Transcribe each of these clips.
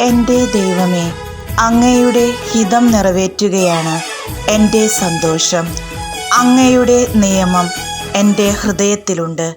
എന്റെ ദൈവമേ അങ്ങയുടെ ഹിതം നിറവേറ്റുകയാണ് എന്റെ സന്തോഷം. അങ്ങയുടെ നിയമം എന്റെ ഹൃദയത്തിലുണ്ട്.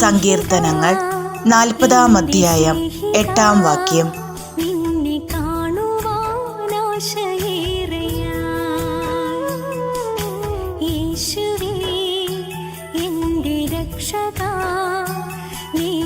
സങ്കീർത്തനങ്ങൾ നാൽപ്പതാം അധ്യായം എട്ടാം വാക്യം. യേശുവേ എന്റെ രക്ഷകാ നേരിൽ